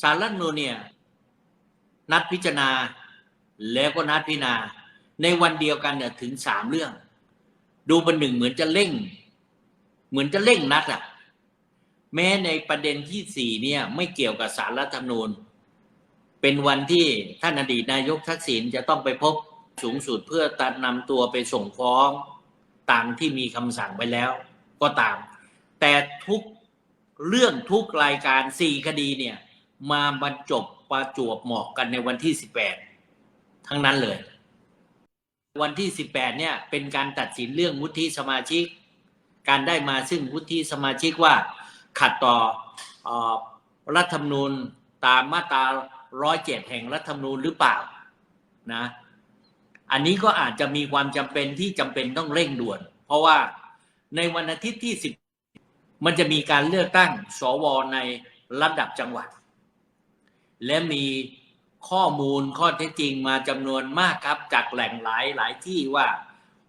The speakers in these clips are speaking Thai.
สารรัฐมนูญเนี่ย นัดพิจารณา แล้วก็นัดพิจารณา ในวันเดียวกันเนี่ยถึงสามเรื่อง ดูเป็นหนึ่งเหมือนจะเร่ง เหมือนจะเร่งนัดอะแม้ในประเด็นที่สี่เนี่ย ไม่เกี่ยวกับสารรัฐธรรมนูญ เป็นวันที่ท่านอดีตนายกทักษิณจะต้องไปพบสูงสุดเพื่อตัดนำตัวไปส่งฟ้องตามที่มีคำสั่งไว้แล้ว ก็ตาม แต่ทุกเรื่องทุกรายการสี่คดีเนี่ย มาบรรจบประจวบเหมาะกันในวันที่สิบแปดทั้งนั้นเลย วันที่สิบแปดเนี่ยเป็นการตัดสินเรื่องวุฒิสมาชิก การได้มาซึ่งวุฒิสมาชิกว่าขัดต่ออรัฐธรรมนูญตามมาตราร้อยเจ็ดแห่งรัฐธรรมนูญหรือเปล่านะอันนี้ก็อาจจะมีความจำเป็นที่จำเป็นต้องเร่งด่วน เพราะว่าในวันอาทิตย์ที่สิบมันจะมีการเลือกตั้งสวในระดับจังหวัด และมีข้อมูลข้อเท็จจริงมาจำนวนมากครับ จากแหล่งหลายหลายที่ว่า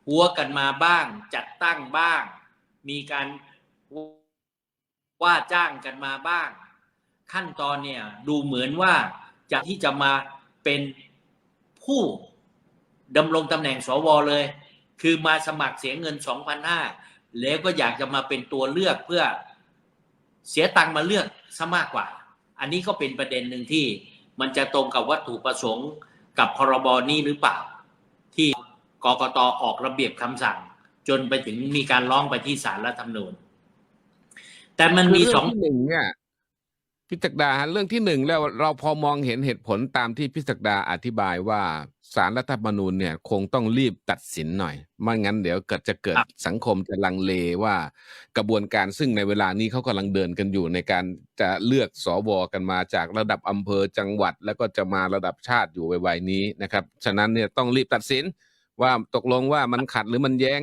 หัวกันมาบ้าง จัดตั้งบ้าง มีการว่าจ้างกันมาบ้าง ขั้นตอนเนี่ยดูเหมือนว่าจะที่จะมาเป็นผู้ดำรงตำแหน่งสวเลย คือมาสมัครเสียเงิน 2,500แล้วก็อยากจะมาเป็นตัวเลือกเพื่อเสียตังค์มาเลือกซะมากกว่า อันนี้ก็เป็นประเด็นหนึ่งที่มันจะตรงกับวัตถุประสงค์กับพรบนี้หรือเปล่า ที่กกตออกระเบียบคำสั่ง จนไปถึงมีการร้องไปที่ศาลรัฐธรรมนูญแต่มันมีสองหนึ่งเนี่ย พิจักดาฮะเรื่องที่หนึ่งแล้วเราพอมองเห็นเหตุผลตามที่พิจักดาอธิบายว่าสารรัฐธรรมนูญเนี่ยคงต้องรีบตัดสินหน่อยไม่งั้นเดี๋ยวเกิดจะเกิดครับสังคมจะลังเลว่ากระบวนการซึ่งในเวลานี้เขากำลังเดินกันอยู่ในการจะเลือกสวกันมาจากระดับอำเภอจังหวัด แล้วก็จะมาระดับชาติอยู่ไวๆนี้นะครับ ฉะนั้นเนี่ยต้องรีบตัดสินว่าตกลงว่ามันขัดหรือมันแย้ง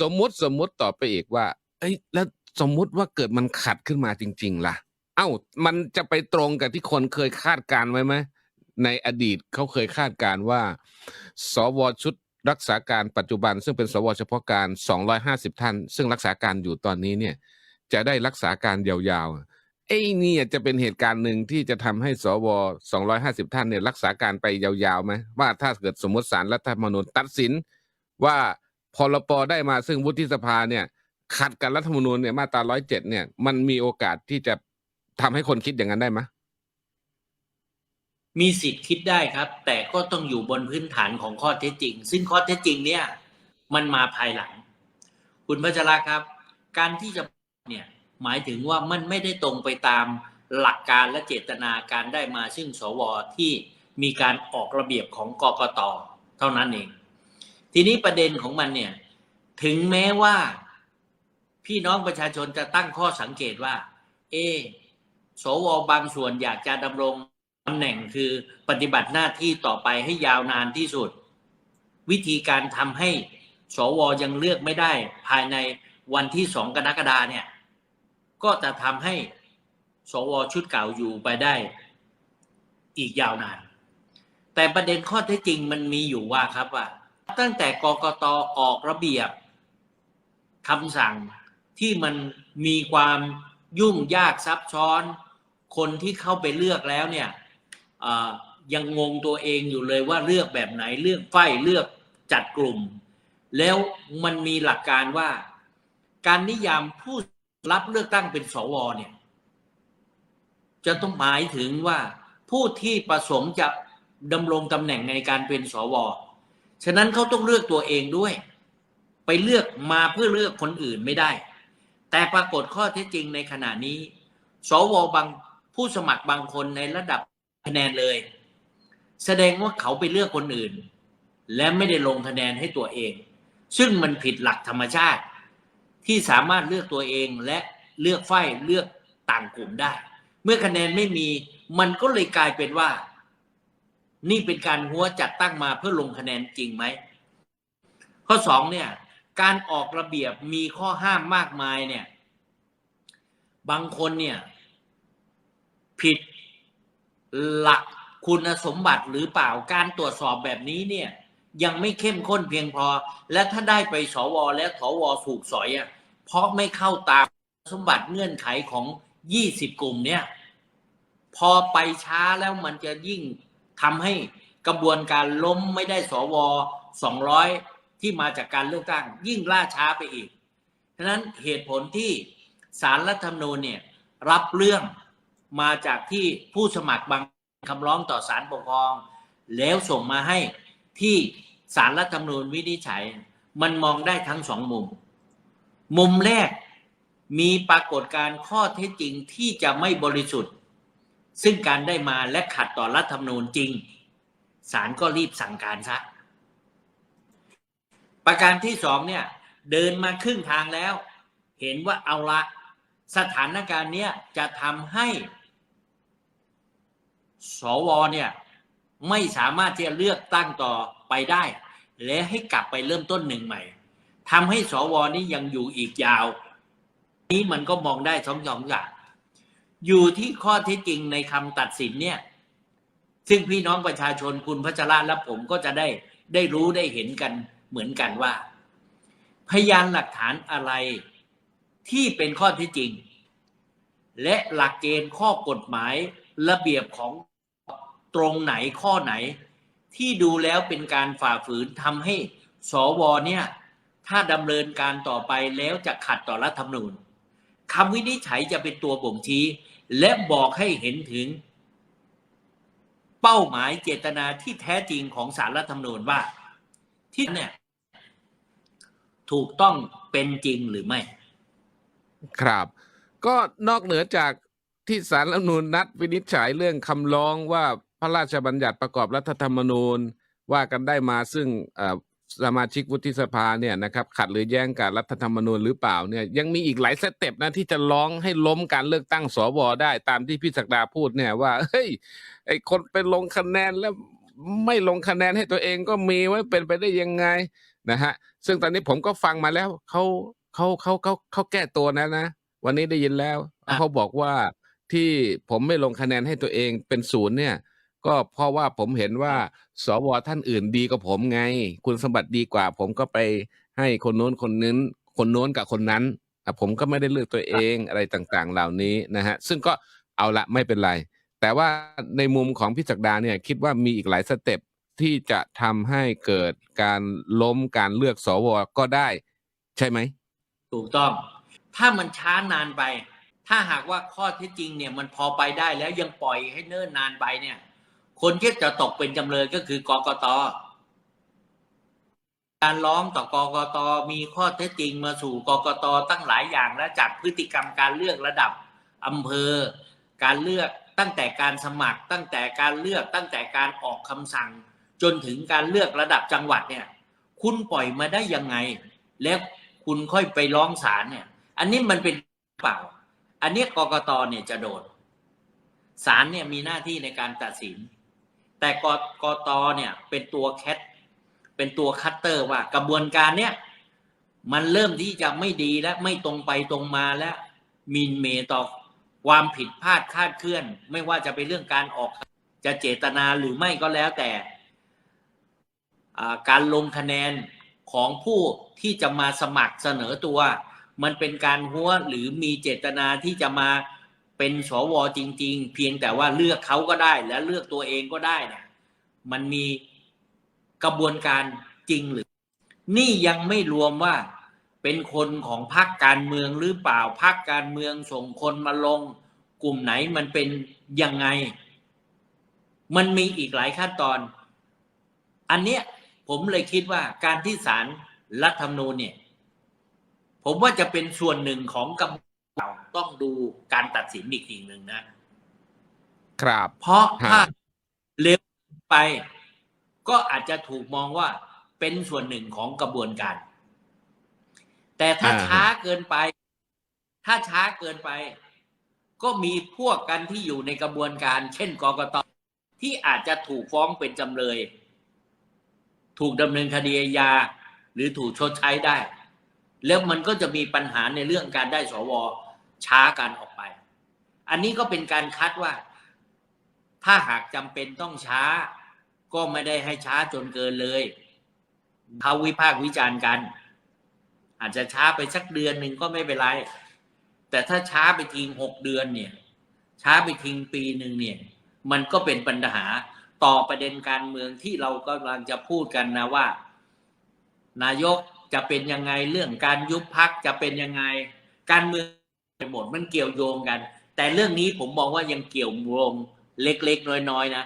สมมุติสมมุติต่อไปอีกว่า เอ้ยแล้วสมมุติว่าเกิดมันขัดขึ้นมาจริง ๆ ล่ะเอ้ามันจะไปตรงกับที่คนเคยคาดการไว้ไหมในอดีตเขาเคยคาดการว่า สวชุดรักษาการปัจจุบัน ซึ่งเป็นสวเฉพาะการ 250 ท่าน ซึ่งรักษาการอยู่ตอนนี้เนี่ย จะได้รักษาการยาวๆไอ้เนี่ยจะเป็นเหตุการณ์หนึ่งที่จะทำให้สว 250 ท่านเนี่ยรักษาการไปยาวๆไหมว่าถ้าเกิดสมมติสารรัฐธรรมนูญตัดสินว่าพรปได้มาซึ่งวุฒิสภาเนี่ยขัดกับรัฐธรรมนูญเนี่ยมาตราร้อยเจ็ดเนี่ยมันมีโอกาสที่จะ ทำให้คนคิดอย่างนั้นได้ไหมมีสิทธิ์คิดได้ครับ แต่ก็ต้องอยู่บนพื้นฐานของข้อเท็จจริง ซึ่งข้อเท็จจริงเนี่ย มันมาภายหลัง คุณพัชราครับ การที่จะเนี่ยหมายถึงว่ามันไม่ได้ตรงไปตามหลักการและเจตนาการได้มา ซึ่งสวที่มีการออกระเบียบของกกตเท่านั้นเอง ทีนี้ประเด็นของมันเนี่ย ถึงแม้ว่า พี่น้องประชาชนจะตั้งข้อสังเกตว่า เอ สวบางส่วนอยากจะดำรงตำแหน่งคือปฏิบัติหน้าที่ต่อไปให้ยาวนานที่สุด วิธีการทำให้สวยังเลือกไม่ได้ ภายในวันที่สองกรกฎาเนี่ย ก็จะทำให้สวชุดเก่าอยู่ไปได้ อีกยาวนาน แต่ประเด็นข้อเท็จจริงมันมีอยู่ว่าครับว่า ตั้งแต่กกตออกระเบียบคำสั่งที่มันมีความยุ่งยากซับซ้อน คนที่เข้าไปเลือกแล้วเนี่ยยังงงตัวเองอยู่เลยว่าเลือกแบบไหนเลือกไฟเลือกจัดกลุ่ม แล้วมันมีหลักการว่า การนิยามผู้รับเลือกตั้งเป็นสวเนี่ย จะต้องหมายถึงว่าผู้ที่ประสงค์จะดำรงตำแหน่งในการเป็นสว ฉะนั้นเขาต้องเลือกตัวเองด้วย ไปเลือกมาเพื่อเลือกคนอื่นไม่ได้ แต่ปรากฏข้อเท็จจริงในขณะนี้ สวบาง ผู้สมัครบางคนในระดับคะแนนเลย แสดงว่าเขาไปเลือกคนอื่น และไม่ได้ลงคะแนนให้ตัวเอง ซึ่งมันผิดหลักธรรมชาติ ที่สามารถเลือกตัวเองและเลือกไฟเลือกต่างกลุ่มได้ เมื่อคะแนนไม่มี มันก็เลยกลายเป็นว่า นี่เป็นการหัวจัดตั้งมาเพื่อลงคะแนนจริงไหมข้อสองเนี่ยการออกระเบียบมีข้อห้ามมากมายเนี่ย บางคนเนี่ย ผิดหลักคุณสมบัติหรือเปล่าการตรวจสอบแบบนี้เนี่ย ยังไม่เข้มข้นเพียงพอ และถ้าได้ไปสวแล้วสวถูกสอยอะเพราะไม่เข้าตามสมบัติเงื่อนไขของยี่สิบกลุ่มเนี่ย พอไปช้าแล้วมันจะยิ่งทำให้กระบวนการล้มไม่ได้สว200ที่มาจากการเลือกตั้ง ยิ่งล่าช้าไปอีก ฉะนั้นเหตุผลที่สารรัฐธรรมนูญเนี่ยรับเรื่อง มาจากที่ผู้สมัครบางคำร้องต่อศาลปกครอง แล้วส่งมาให้ที่สารรัฐธรรมนูญวินิจฉัย มันมองได้ทั้งสองมุม มุมแรกมีปรากฏการณ์ข้อเท็จจริงที่จะไม่บริสุทธิ์ ซึ่งการได้มาและขัดต่อรัฐธรรมนูญจริงศาลก็รีบสั่งการซะประการที่สองเนี่ยเดินมาครึ่งทางแล้ว เห็นว่าเอาละสถานการณ์เนี้ยจะทำให้ สวเนี่ยไม่สามารถที่จะเลือกตั้งต่อไปได้ และให้กลับไปเริ่มต้นหนึ่งใหม่ทำให้สวนี่ยังอยู่อีกยาว นี้มันก็มองได้สองสองอย่างอยู่ที่ข้อเท็จจริงในคำตัดสินเนี่ย ซึ่งพี่น้องประชาชนคุณพัชระและผมก็จะได้ได้รู้ได้เห็นกันเหมือนกันว่า พยานหลักฐานอะไรที่เป็นข้อเท็จจริง และหลักเกณฑ์ข้อกฎหมายระเบียบของ ตรงไหนข้อไหน ที่ดูแล้วเป็นการฝ่าฝืนทำให้สวเนี่ย ถ้าดำเนินการต่อไปแล้วจะขัดต่อรัฐธรรมนูญคำวินิจฉัยจะเป็นตัวบ่งชี้ และบอกให้เห็นถึง เป้าหมายเจตนาที่แท้จริงของสารรัฐธรรมนูญว่า ที่เนี่ยถูกต้องเป็นจริงหรือไม่ ครับ ก็นอกเหนือจากที่สารรัฐธรรมนูญนัดวินิจฉัยเรื่องคำร้องว่า พระราชบัญญัติประกอบรัฐธรรมนูญว่ากันได้มาซึ่งสมาชิกวุฒิสภาเนี่ยนะครับขัดหรือแย้งกับรัฐธรรมนูญหรือเปล่าเนี่ยยังมีอีกหลายสเต็ปนะที่จะร้องให้ล้มการเลือกตั้งสวได้ตามที่พี่ศักดาพูดเนี่ยว่าเฮ้ยไอคนไปลงคะแนนแล้วไม่ลงคะแนนให้ตัวเองก็มีไว้เป็นไปได้ยังไงนะฮะซึ่งตอนนี้ผมก็ฟังมาแล้วเขาเขาเขาเขาเขาแก้ตัวนะนะ วันนี้ได้ยินแล้วเขาบอกว่าที่ผมไม่ลงคะแนนให้ตัวเองเป็นศูนย์เนี่ย ก็เพราะว่าผมเห็นว่าสวท่านอื่นดีกว่าผมไง คุณสมบัติดีกว่า ผมก็ไปให้คนโน้นคนนี้คนโน้นกับคนนั้นผมก็ไม่ได้เลือกตัวเองอะไรต่างๆ เหล่านี้นะฮะซึ่งก็เอาละไม่เป็นไร แต่ว่าในมุมของพี่จักดาเนี่ยคิดว่ามีอีกหลายสเต็ปที่จะทำให้เกิดการล้มการเลือกสวก็ได้ ใช่ไหม ถูกต้อง ถ้ามันช้านานไป ถ้าหากว่าข้อเท็จจริงเนี่ยมันพอไปได้แล้วยังปล่อยให้เนิ่นนานไปเนี่ย คนที่จะตกเป็นจำเลยก็คือกกต การร้องต่อกกต มีข้อเท็จจริงมาสู่กกต ตั้งหลายอย่างและจากพฤติกรรมการเลือกระดับอำเภอ การเลือกตั้งแต่การสมัคร ตั้งแต่การเลือกตั้งแต่การออกคำสั่ง จนถึงการเลือกระดับจังหวัดเนี่ย คุณปล่อยมาได้ยังไง แล้วคุณค่อยไปร้องศาลเนี่ย อันนี้มันเป็นเปล่า อันนี้กกตเนี่ยจะโดนศาลเนี่ยมีหน้าที่ในการตัดสิน แต่กกตเนี่ยเป็นตัวแคทเป็นตัวคัตเตอร์ว่ากระบวนการเนี่ยมันเริ่มที่จะไม่ดีและไม่ตรงไปตรงมาและมินเมต่อความผิดพลาดคาดเคลื่อน ไม่ว่าจะเป็นเรื่องการออกจะเจตนาหรือไม่ก็แล้วแต่การลงคะแนนของผู้ที่จะมาสมัครเสนอตัว มันเป็นการหัวหรือมีเจตนาที่จะมา เป็นสวจริง ๆ เพียงแต่ว่าเลือกเขาก็ได้ และเลือกตัวเองก็ได้เนี่ยมันมีกระบวนการจริงหรือ นี่ยังไม่รวมว่าเป็นคนของพรรคการเมืองหรือเปล่าพรรคการเมืองส่งคนมาลง กลุ่มไหนมันเป็นยังไง มันมีอีกหลายขั้นตอน อันเนี้ยผมเลยคิดว่าการที่ศาลรัฐธรรมนูญเนี่ย ผมว่าจะเป็นส่วนหนึ่งของกระบวนการ ต้องดูการตัดสินอีกทีหนึ่งนะ ครับ เพราะถ้าฮะเร็วไป ก็อาจจะถูกมองว่าเป็นส่วนหนึ่งของกระบวนการ แต่ถ้าอ่าช้าเกินไป ถ้าช้าเกินไป ก็มีพวกกันที่อยู่ในกระบวนการ เช่นกกตที่อาจจะถูกฟ้องเป็นจำเลย ถูกดำเนินคดีอาญาหรือถูกชดใช้ได้ แล้วมันก็จะมีปัญหาในเรื่องการได้สว ช้ากันออกไป อันนี้ก็เป็นการคัดว่า ถ้าหากจำเป็นต้องช้า ก็ไม่ได้ให้ช้าจนเกินเลยเขาวิพากษ์วิจารณ์กัน อาจจะช้าไปสักเดือนหนึ่งก็ไม่เป็นไร แต่ถ้าช้าไปทิ้งหกเดือนเนี่ย ช้าไปทิ้งปีหนึ่งเนี่ย มันก็เป็นปัญหาต่อประเด็นการเมืองที่เรากำลังจะพูดกันนะว่า นายกจะเป็นยังไงเรื่องการยุบพักจะเป็นยังไงการเมือง ไปหมดมันเกี่ยวโยงกัน แต่เรื่องนี้ผมมองว่ายังเกี่ยวโยงเล็กๆน้อยๆนะ